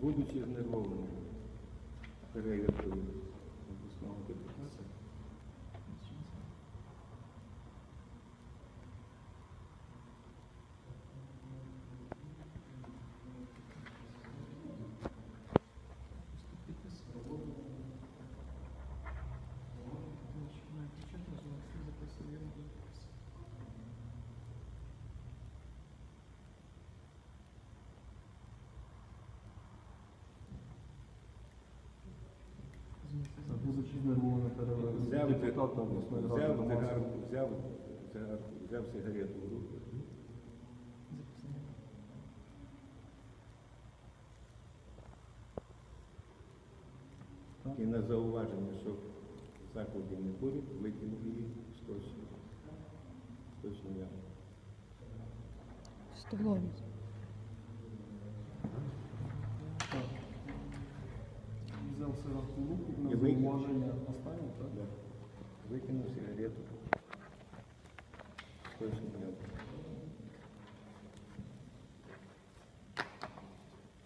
Будучи знервованим перевіркою взяв, депутата обласної ради взяв, громадського. цигарку, взяв, цигарку, взяв сигарету в руку. І на зауваження, що закладів не буде, викинув її в сточну. Сточну яму. Столові. Так. Взяв сигарету в руку, на І викинув. зауваження останнє, так? Да. Викинув сигарету. в Сточну яму.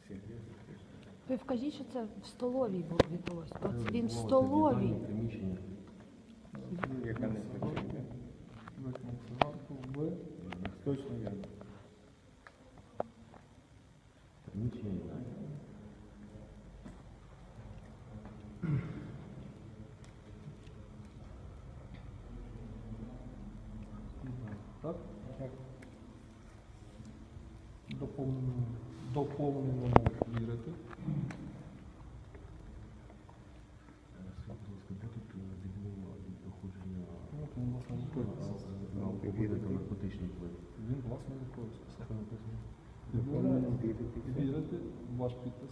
Сигарету в сточну яму. Ви вкажіть, що це в столовій було відбулося. От він в столовій. приміщення. Ну, яка не працює. Викинув сигарету в Сточну допълнено модулирате. Един глас много е повече. Е Вирате, ваш питас.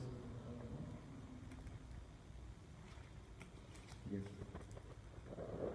Yes.